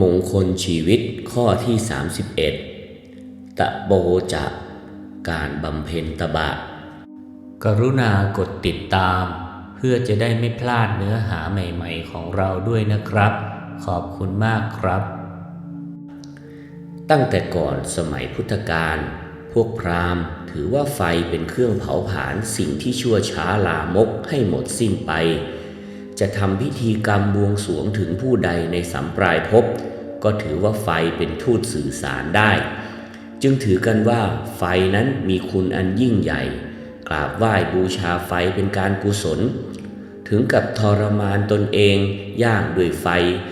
มงคลชีวิตข้อที่ 31 ตะโบจะการบำเพ็ญตบะ กรุณากดติดตาม เพื่อจะได้ไม่พลาดเนื้อหาใหม่ๆของเราด้วยนะครับ ขอบคุณมากครับ ตั้งแต่ก่อนสมัยพุทธกาลพวกพราหมณ์ถือว่าไฟเป็นเครื่องเผาผลาญสิ่งที่ชั่วช้าลามกให้หมดสิ้นไป จะทำพิธีกรรมบวงสรวงถึงผู้ใดในสัมปรายภพก็ถือว่าไฟเป็นทูตสื่อสารได้ จึงถือกันว่าไฟนั้นมีคุณอันยิ่งใหญ่ กราบไหว้บูชาไฟเป็นการกุศล ถึงกับทรมานตนเองย่างด้วยไฟ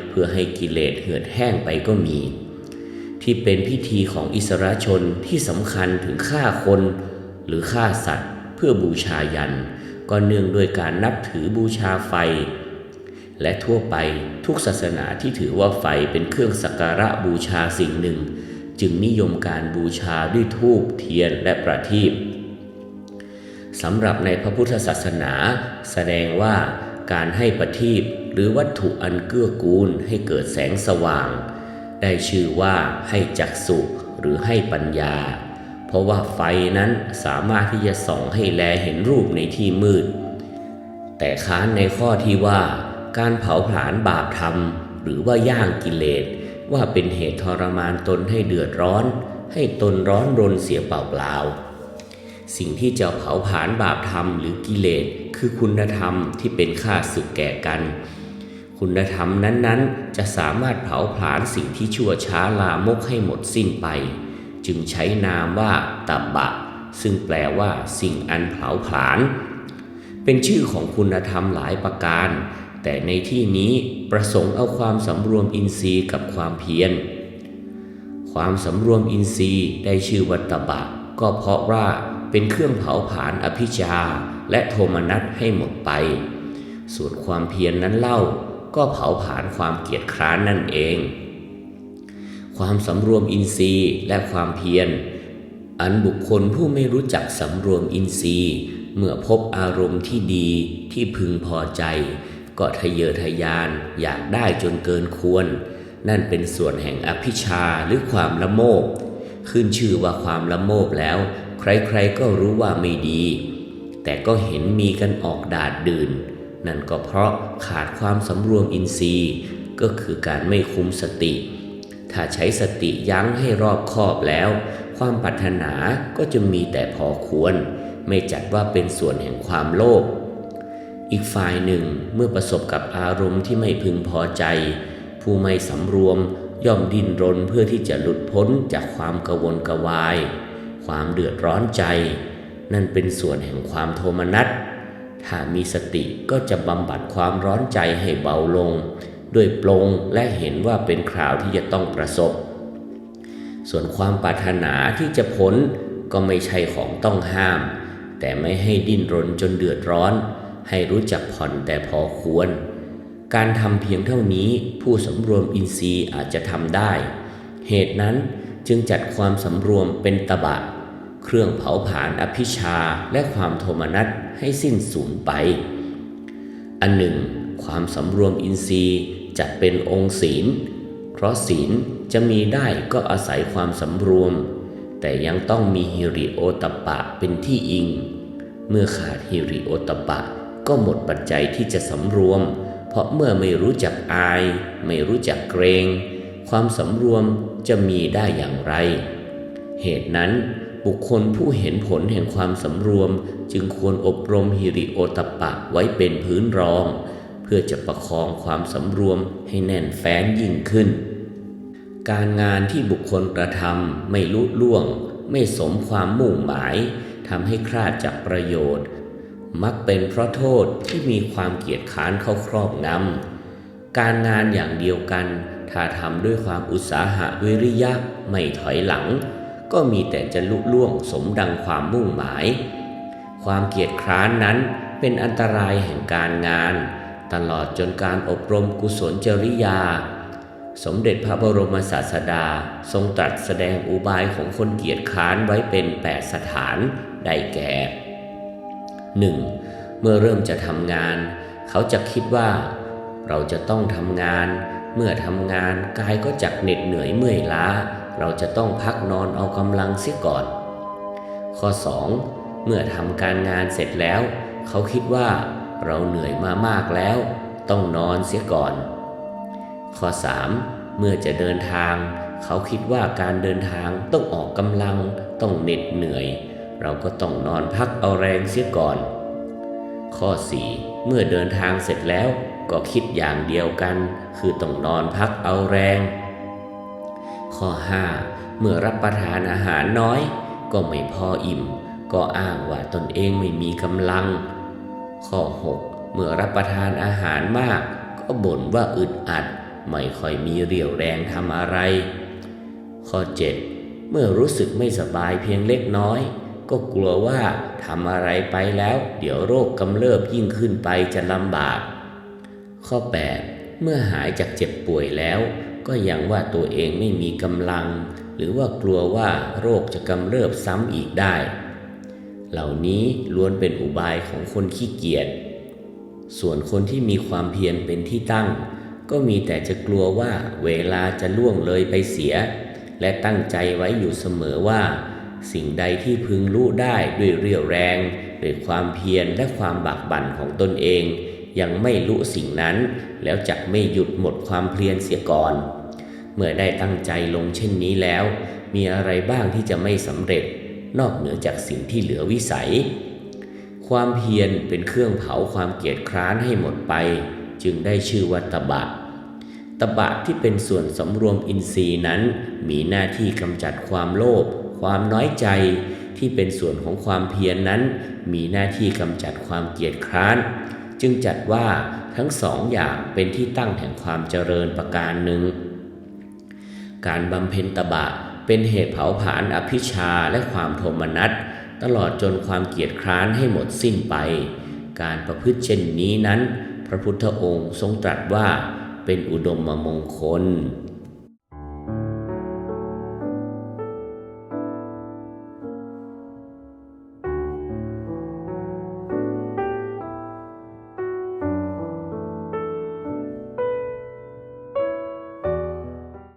เพื่อให้กิเลสเหือดแห้งไปก็มี ที่เป็นพิธีของอิสระชนที่สำคัญถึงฆ่าคน หรือฆ่าสัตว์เพื่อบูชายัน ก็เนื่องด้วยการนับถือบูชาไฟ และทั่วไปทุกศาสนาที่ถือว่าไฟเป็นเครื่องสักการะบูชาสิ่งหนึ่ง จึงนิยมการบูชาด้วยธูปเทียนและประทีปสำหรับในพระพุทธศาสนา แสดงว่าการให้ประทีปหรือวัตถุอันเกื้อกูลให้เกิดแสงสว่าง ได้ชื่อว่าให้จักสุหรือให้ปัญญา เพราะว่าไฟนั้นสามารถที่จะส่องให้แลเห็นรูปในที่มืด แต่ค้านในข้อที่ว่า การเผาผลาญบาปธรรม หรือว่าย่างกิเลสว่าเป็นเหตุทรมานตนให้เดือดร้อน ให้ตนร้อนรนเสียเปล่าๆสิ่งที่จะเผาผลาญบาปธรรมหรือกิเลสคือคุณธรรมที่เป็นค่าศึกแก่กัน คุณธรรมนั้นๆ จะสามารถเผาผลาญสิ่งที่ชั่วช้าลามกให้หมดสิ้นไป จึงใช้นามว่าตับบะ ซึ่งแปลว่า สิ่งอันเผาผลาญเป็นชื่อของคุณธรรมหลายประการ แต่ในที่นี้ประสงค์เอาความสำรวมอินทรีย์กับความเพียร ความสำรวมอินทรีย์ได้ชื่อวัตบะ ก็เพราะว่าเป็นเครื่องเผาผลาญอภิชาและโทมนัสให้หมดไป ส่วนความเพียรนนั้นเล่าก็เผาผลาญความเกียจคร้านนั่นเอง ความสำรวมอินทรีย์และความเพียร อันบุคคลผู้ไม่รู้จักสำรวมอินทรีย์ เมื่อพบอารมณ์ที่ดีที่พึงพอใจ ก็ทะเยอทะยานอยากได้จนเกินควร นั่นเป็นส่วนแห่งอภิชาหรือความละโมบ ขึ้นชื่อว่าความละโมบแล้ว ใครๆก็รู้ว่าไม่ดี แต่ก็เห็นมีกันออกดาดดื่น นั่นก็เพราะขาดความสำรวมอินทรีย์ ก็คือการไม่คุมสติ ถ้าใช้สติยั้งให้รอบคอบแล้ว ความปรารถนาก็จะมีแต่พอควร ไม่จัดว่าเป็นส่วนแห่งความโลภอีกฝ่ายหนึ่งเมื่อประสบกับอารมณ์ที่ไม่พึงพอใจ ผู้ไม่สำรวมย่อมดิ้นรนเพื่อที่จะหลุดพ้นจากความกระวนกระวาย ความเดือดร้อนใจ นั่นเป็นส่วนแห่งความโทมนัสถ้ามีสติก็จะบำบัดความร้อนใจให้เบาลง ด้วยปลงและเห็นว่าเป็นคราวที่จะต้องประสบ ส่วนความปรารถนาที่จะพ้นก็ไม่ใช่ของต้องห้าม แต่ไม่ให้ดิ้นรนจนเดือดร้อน ให้รู้จักผ่อนแต่พอควร การทำเพียงเท่านี้ผู้สำรวมอินทรีย์อาจจะทำได้ เหตุนั้นจึงจัดความสำรวมเป็นตบะ เครื่องเผาผลาญอภิชาและความโทมนัสให้สิ้นสูญไป อันหนึ่ง ความสำรวมอินทรีย์จัดเป็นองค์ศีล เพราะศีลจะมีได้ก็อาศัยความสำรวม แต่ยังต้องมีฮิริโอตปะเป็นที่อิง เมื่อขาดฮิริโอตปะ ก็หมดปัจจัยที่จะสำรวม เพราะเมื่อไม่รู้จักอาย ไม่รู้จักเกรง ความสำรวมจะมีได้อย่างไร เหตุนั้นบุคคลผู้เห็นผลแห่งความสำรวมจึงควรอบรมฮิริโอตปะไว้เป็นพื้นรอง เพื่อจะประคองความสำรวมให้แน่นแฟ้นยิ่งขึ้น การงานที่บุคคลกระทำไม่ลุล่วง ไม่สมความมุ่งหมายทำให้คลาดจากประโยชน์ มักเป็นเพราะโทษที่มีความเกียจค้านเข้าครอบงำการงานอย่างเดียวกัน ถ้าทำด้วยความอุตสาหะวิริยะไม่ถอยหลัง ก็มีแต่จะลุล่วงสมดังความมุ่งหมาย ความเกียจคร้านนั้นเป็นอันตรายแห่งการงาน ตลอดจนการอบรมกุศลจริยา สมเด็จพระบรมศาสดาทรงตรัสแสดงอุบายของคนเกียจค้านไว้เป็นแปดสถานได้แก่ 1. เมื่อเริ่มจะทำงาน เขาจะคิดว่า เราจะต้องทำงาน เมื่อทำงานกายก็จักเหน็ดเหนื่อยเมื่อยล้า เราจะต้องพักนอนเอากำลังเสียก่อน ข้อ 2. เมื่อทำการงานเสร็จแล้ว เขาคิดว่า เราเหนื่อยมามากแล้ว ต้องนอนเสียก่อน ข้อ 3. เมื่อจะเดินทาง เขาคิดว่าการเดินทางต้องออกกำลัง ต้องเหน็ดเหนื่อย เราก็ต้องนอนพักเอาแรงเสียก่อน ข้อ 4. เมื่อเดินทางเสร็จแล้วก็คิดอย่างเดียวกัน คือต้องนอนพักเอาแรง ข้อ 5. เมื่อรับประทานอาหารน้อย ก็ไม่พออิ่ม ก็อ้างว่าตนเองไม่มีกำลัง ข้อ 6. เมื่อรับประทานอาหารมาก ก็บ่นว่าอึดอัด ไม่ค่อยมีเรี่ยวแรงทำอะไร ข้อ 7. เมื่อรู้สึกไม่สบายเพียงเล็กน้อย ก็กลัวว่าทำอะไรไปแล้ว เดี๋ยวโรคกำเริบยิ่งขึ้นไปจะลำบาก ข้อ 8 เมื่อหายจากเจ็บป่วยแล้ว ก็ยังว่าตัวเองไม่มีกำลัง หรือว่ากลัวว่าโรคจะกำเริบซ้ำอีกได้ เหล่านี้ล้วนเป็นอุบายของคนขี้เกียจ ส่วนคนที่มีความเพียรเป็นที่ตั้ง ก็มีแต่จะกลัวว่าเวลาจะล่วงเลยไปเสีย และตั้งใจไว้อยู่เสมอว่า สิ่งใดที่พึงรู้ได้ด้วยเรี่ยวแรงด้วยความเพียรและความบากบั่นของตนเอง ยังไม่รู้สิ่งนั้น แล้วจะไม่หยุดหมดความเพียรเสียก่อน เมื่อได้ตั้งใจลงเช่นนี้แล้ว มีอะไรบ้างที่จะไม่สำเร็จ นอกเหนือจากสิ่งที่เหลือวิสัย ความเพียรเป็นเครื่องเผาความเกียจคร้านให้หมดไป จึงได้ชื่อว่าตบะตบะที่เป็นส่วนสำรวมอินทรีย์นั้น มีหน้าที่กำจัดความโลภความน้อยใจที่เป็นส่วนของความเพียรนนั้น มีหน้าที่กำจัดความเกียจคร้าน จึงจัดว่าทั้งสองอย่างเป็นที่ตั้งแห่งความเจริญประการหนึ่ง การบำเพ็ญตบะ เป็นเหตุเผาผลาญอภิชาและความโทมนัสตลอดจนความเกียจคร้านให้หมดสิ้นไป การประพฤติเช่นนี้นั้น พระพุทธองค์ทรงตรัสว่าเป็นอุดมมงคล